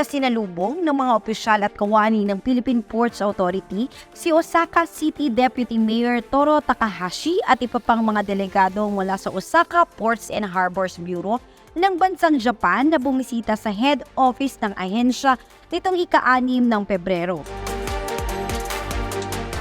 na sinalubong ng mga opisyal at kawani ng Philippine Ports Authority si Osaka City Deputy Mayor Toro Takahashi at iba pang mga delegado mula sa Osaka Ports and Harbors Bureau ng bansang Japan na bumisita sa head office ng ahensya nitong ika-anim ng Pebrero.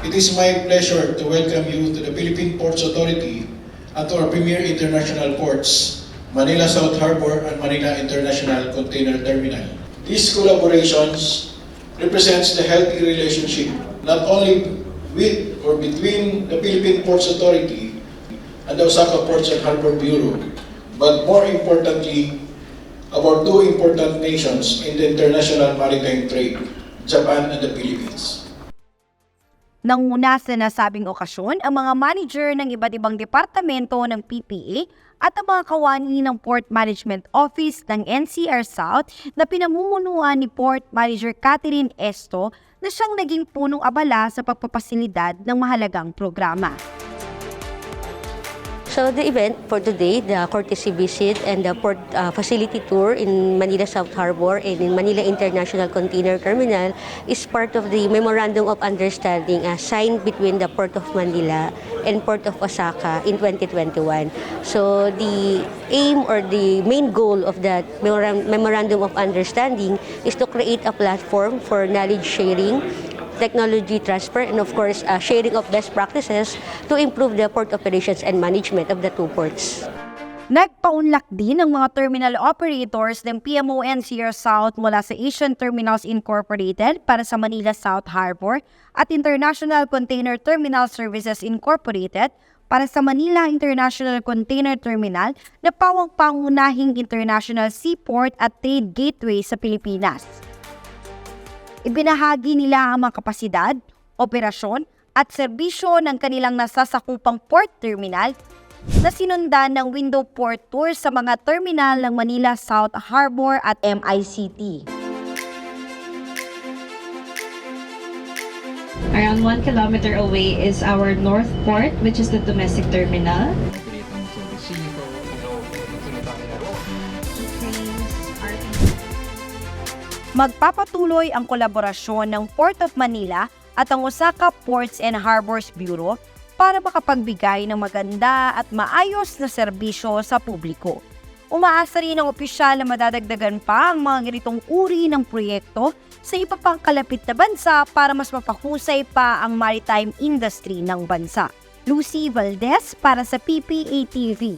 It is my pleasure to welcome you to the Philippine Ports Authority and to our premier international ports, Manila South Harbor and Manila International Container Terminal. These collaborations represents the healthy relationship not only with or between the Philippine Ports Authority and the Osaka Ports and Harbor Bureau, but more importantly, our two important nations in the international maritime trade, Japan and the Philippines. Nanguna sa nasabing okasyon ang mga manager ng iba't ibang departamento ng PPA at ang mga kawani ng Port Management Office ng NCR South na pinamumunuan ni Port Manager Catherine Esto na siyang naging punong abala sa pagpapasilidad ng mahalagang programa. So the event for today, the courtesy visit and the port uh, facility tour in Manila South Harbor and in Manila International Container Terminal is part of the Memorandum of Understanding uh, signed between the Port of Manila and Port of Osaka in 2021. So the aim or the main goal of that Memoran- Memorandum of Understanding is to create a platform for knowledge sharing technology transfer, and of course, uh, sharing of best practices to improve the port operations and management of the two ports. Nagpaunlak din ng mga terminal operators ng PMO NCR South mula sa Asian Terminals Incorporated para sa Manila South Harbor at International Container Terminal Services Incorporated para sa Manila International Container Terminal na pawang pangunahing international seaport at trade gateway sa Pilipinas. Ibinahagi nila ang mga kapasidad, operasyon at serbisyo ng kanilang nasasakupang port terminal na sinundan ng window port tour sa mga terminal ng Manila South Harbor at MICT. Around one kilometer away is our North Port, which is the domestic terminal. Magpapatuloy ang kolaborasyon ng Port of Manila at ang Osaka Ports and Harbors Bureau para makapagbigay ng maganda at maayos na serbisyo sa publiko. Umaasa rin ang opisyal na madadagdagan pa ang mga ganitong uri ng proyekto sa iba pang na bansa para mas mapahusay pa ang maritime industry ng bansa. Lucy Valdez para sa PPA TV.